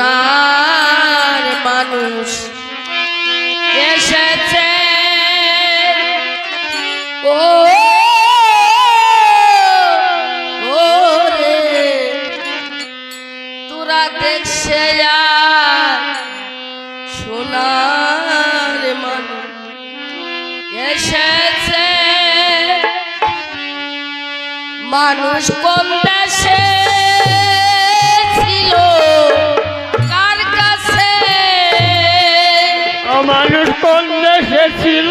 সোনার মানুষ এসেছে। ও তোরা দেখছে সোনার মানুষ এসেছে। মানুষ কোন দেশে মানুষ কোন দেশে ছিল।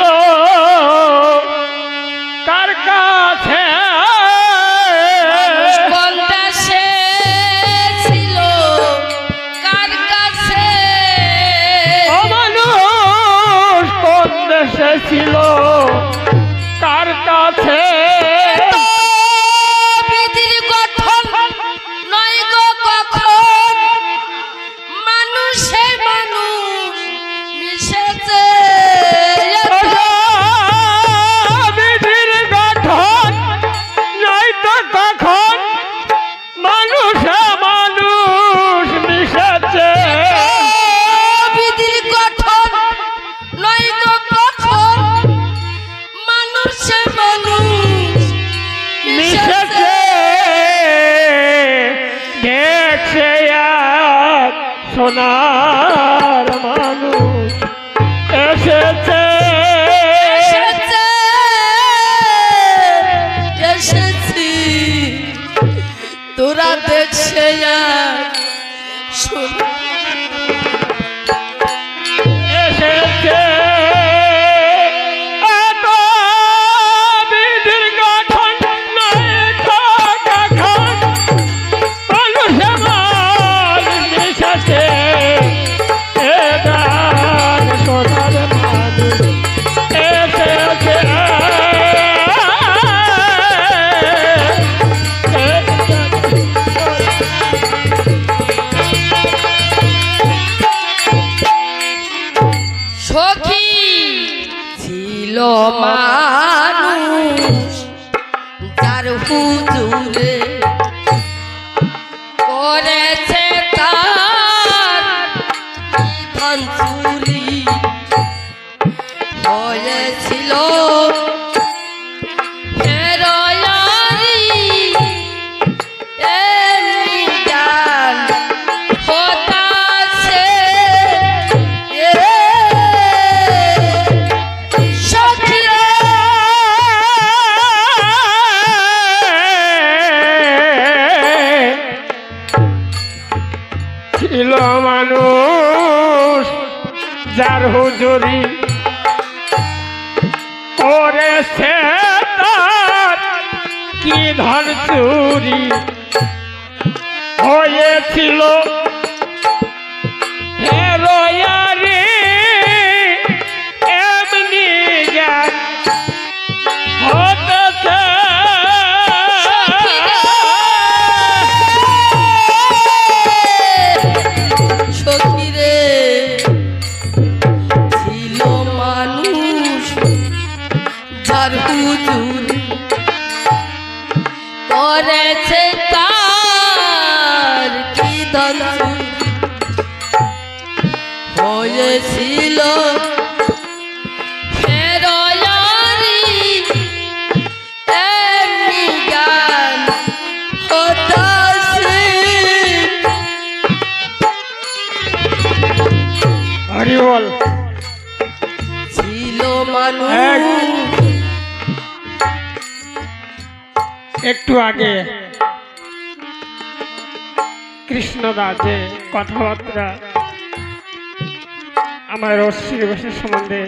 我妈。কৃষ্ণদা যে কথাবার্তা। আমার রশ্মি বেশের সম্বন্ধে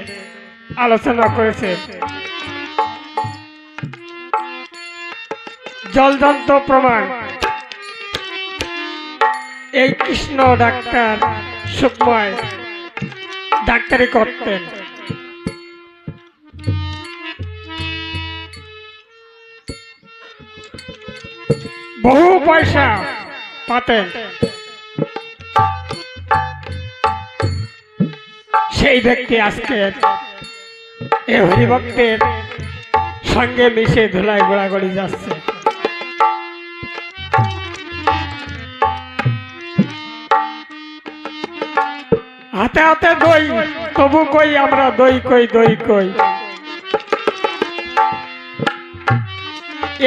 আলোচনা করেছে। জলদন্ত প্রমাণ। এই কৃষ্ণ ডাক্তার সুকময় ডাক্তারি করতেন। বহু পয়সা পাতেন। সেই ব্যক্তি আজকের এ হরিভক্তের সঙ্গে মিশে ধুলায় গোড়াগড়ি যাচ্ছে। হাতে হাতে দই, তবু কই আমরা দই কই দই কই।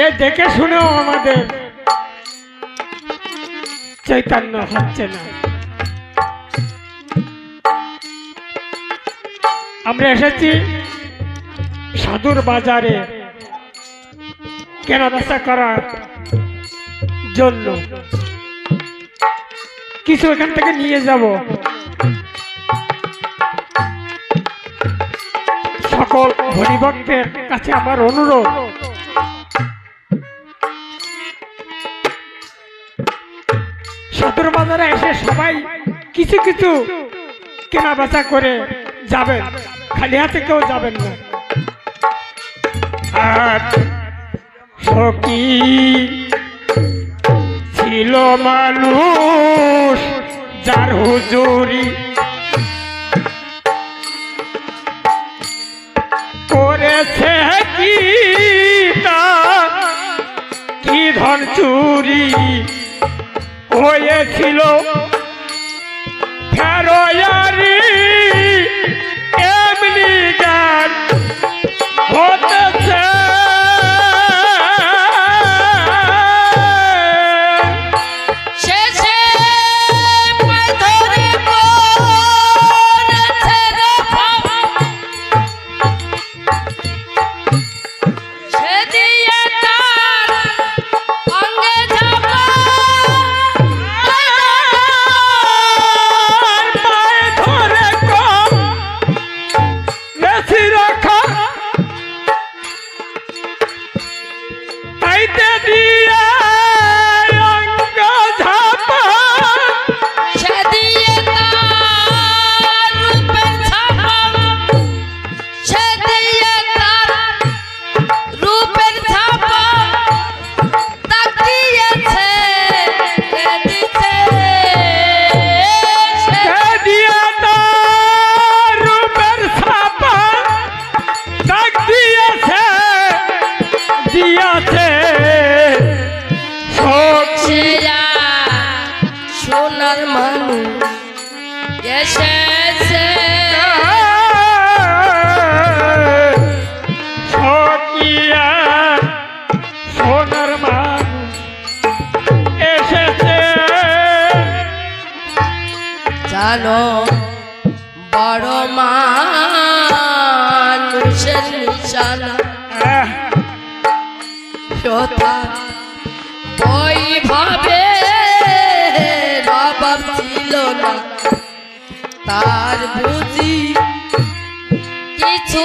এ দেখে শুনেও আমাদের চৈতন্য হচ্ছে না। আমরা এসেছি সাধুর বাজারে কেনা বেচা করার জন্য। কিছু এখান থেকে নিয়ে যাব। সকল হরিভক্তের কাছে আমার অনুরোধ। সদর বাজারে এসে সবাই কিছু কিছু কেনা বেচা করে যাবেন। খালি হাতে কেউ যাবেন না। আর ছিল মানুষ যার হুজুরি করেছে কি কি ধন চুরি হয়েছিল? ফেরোয়ারি জানো বড় মানুষের নিশানা আহ, কথা ওই ভাবে বাবা ছিল না। তার বুঝি কিছু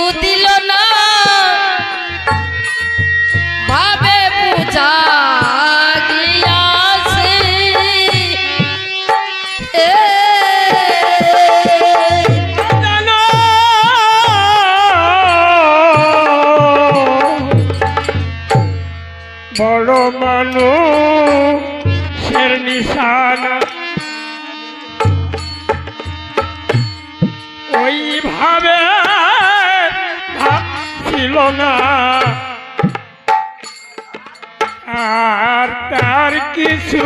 বড় মানুষের নিশানা। ওইভাবে ছিল না। আর তার কিছু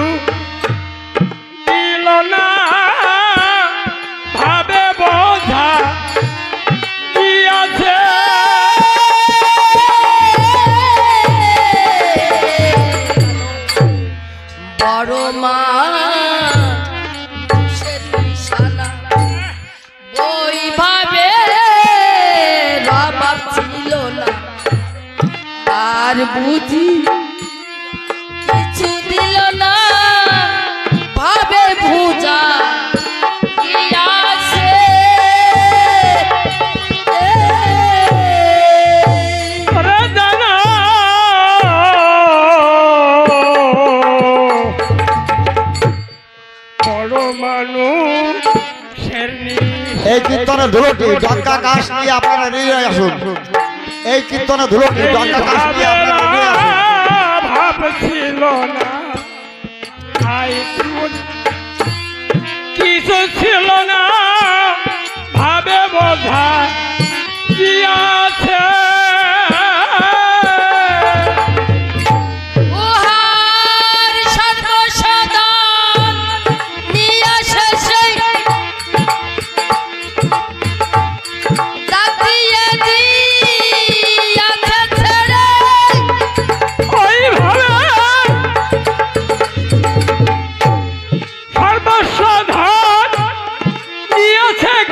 এই কীর্তনের ধুলোটি ডঙ্কা কাশ নিয়ে আপনারা নিয়ে আসুন। এই কীর্তনের ধুলোটি ডঙ্কা কাশ নিয়ে আপনারা নিয়ে আসুন। ভাব ছিল না কিছু ছিল না। ভাবে বোঝা কি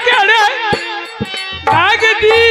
कड़ भाग दी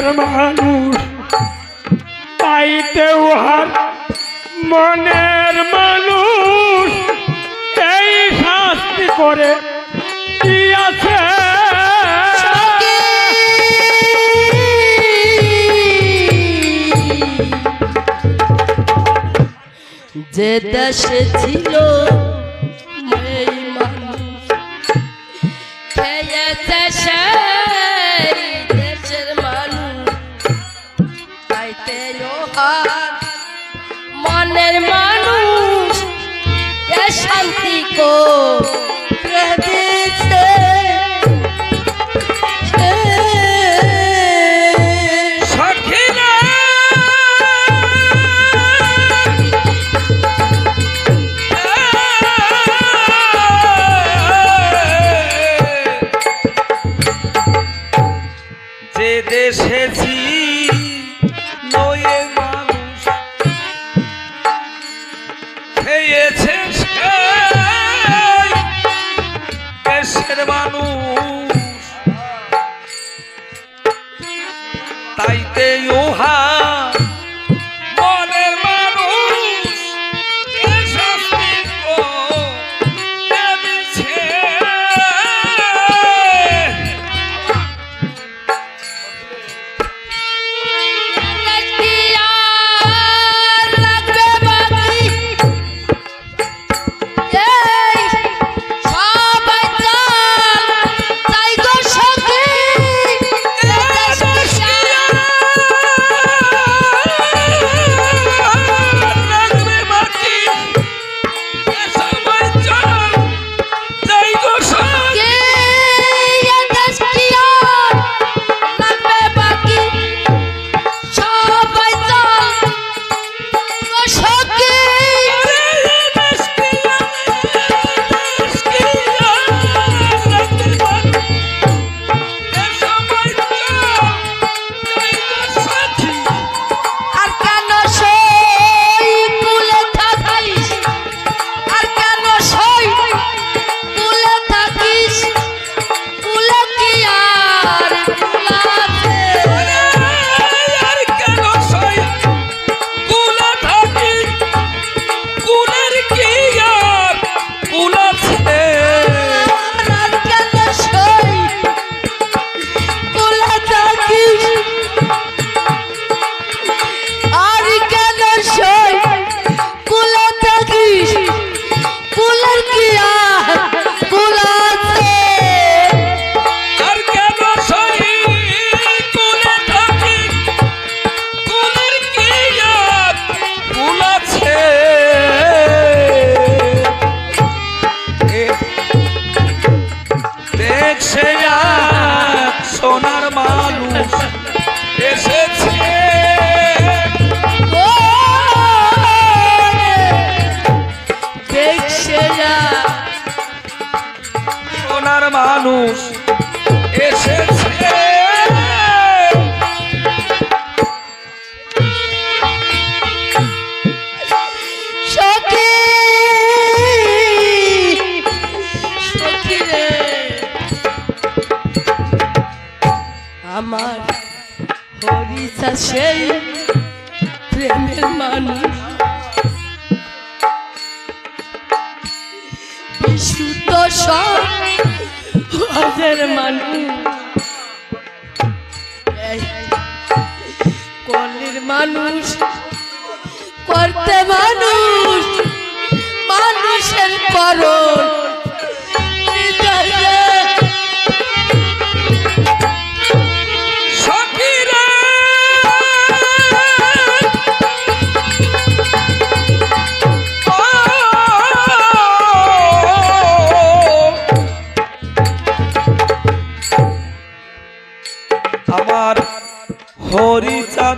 দেশের মানুষ তাইতে উহার মনের মানুষ। এই শাস্তি করে দিয়াছে যে দেশে ছিল এসেছি সেই প্রেমের মানুষ। বিশুদ্ধ সবের মানুষ। কলের মানুষ করতে মানুষ মানুষের করণ।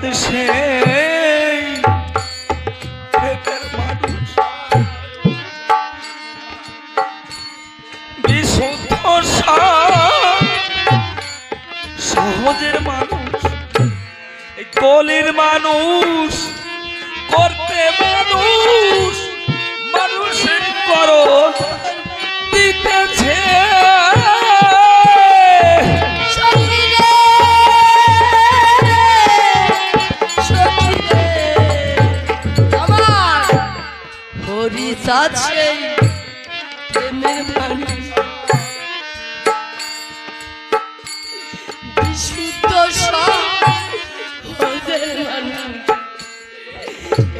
বাংলাদেশে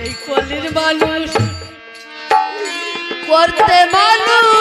এই কলির মানুষ। করতে মানুষ।